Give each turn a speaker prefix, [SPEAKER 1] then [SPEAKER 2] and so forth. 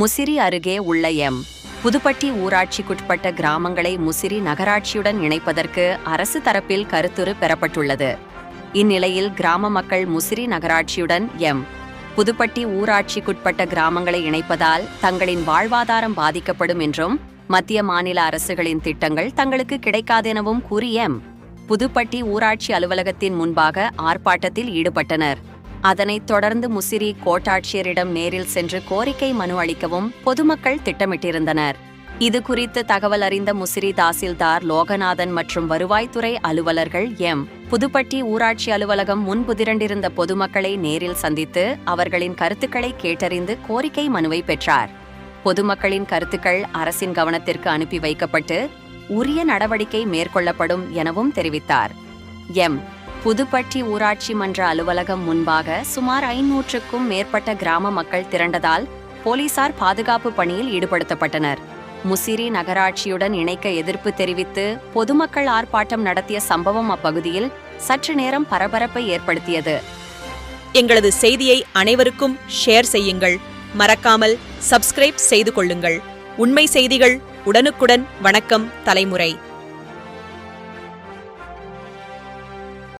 [SPEAKER 1] முசிறி அருகே உள்ள எம். புதுப்பட்டி ஊராட்சிக்குட்பட்ட கிராமங்களை முசிறி நகராட்சியுடன் இணைப்பதற்கு அரசு தரப்பில் கருத்துரு பெறப்பட்டுள்ளது. இந்நிலையில் கிராம மக்கள் முசிறி நகராட்சியுடன் எம். புதுப்பட்டி ஊராட்சிக்குட்பட்ட கிராமங்களை இணைப்பதால் தங்களின் வாழ்வாதாரம் பாதிக்கப்படும் என்றும் மத்திய மாநில அரசுகளின் திட்டங்கள் தங்களுக்கு கிடைக்காதெனவும் கூறி எம். புதுப்பட்டி ஊராட்சி அலுவலகத்தின் முன்பாக ஆர்ப்பாட்டத்தில் ஈடுபட்டனர். அதனைத் தொடர்ந்து முசிறி கோட்டாட்சியரிடம் நேரில் சென்று கோரிக்கை மனு அளிக்கவும் பொதுமக்கள் திட்டமிட்டிருந்தனர். இது குறித்து தகவல் அறிந்த முசிறி தாசில்தார் லோகநாதன் மற்றும் வருவாய்த்துறை அலுவலர்கள் எம். புதுப்பட்டி ஊராட்சி அலுவலகம் முன்புதிரண்டிருந்த பொதுமக்களை நேரில் சந்தித்து அவர்களின் கருத்துக்களை கேட்டறிந்து கோரிக்கை மனுவை பெற்றார். பொதுமக்களின் கருத்துக்கள் அரசின் கவனத்திற்கு அனுப்பி வைக்கப்பட்டு உரிய நடவடிக்கை மேற்கொள்ளப்படும் எனவும் தெரிவித்தார். எம். புதுப்பட்டி ஊராட்சி மன்ற அலுவலகம் முன்பாக சுமார் ஐநூற்றுக்கும் மேற்பட்ட கிராம மக்கள் திரண்டதால் போலீசார் பாதுகாப்பு பணியில் ஈடுபடுத்தப்பட்டனர். முசிறி நகராட்சியுடன் இணைக்க எதிர்ப்பு தெரிவித்து பொதுமக்கள் ஆர்ப்பாட்டம் நடத்திய சம்பவம் அப்பகுதியில் சற்று நேரம் பரபரப்பை ஏற்படுத்தியது.
[SPEAKER 2] எங்களது செய்தியை அனைவருக்கும் ஷேர் செய்யுங்கள். மறக்காமல் சப்ஸ்கிரைப் செய்து கொள்ளுங்கள். உண்மை செய்திகள் உடனுக்குடன் வணக்கம் தலைமுறை.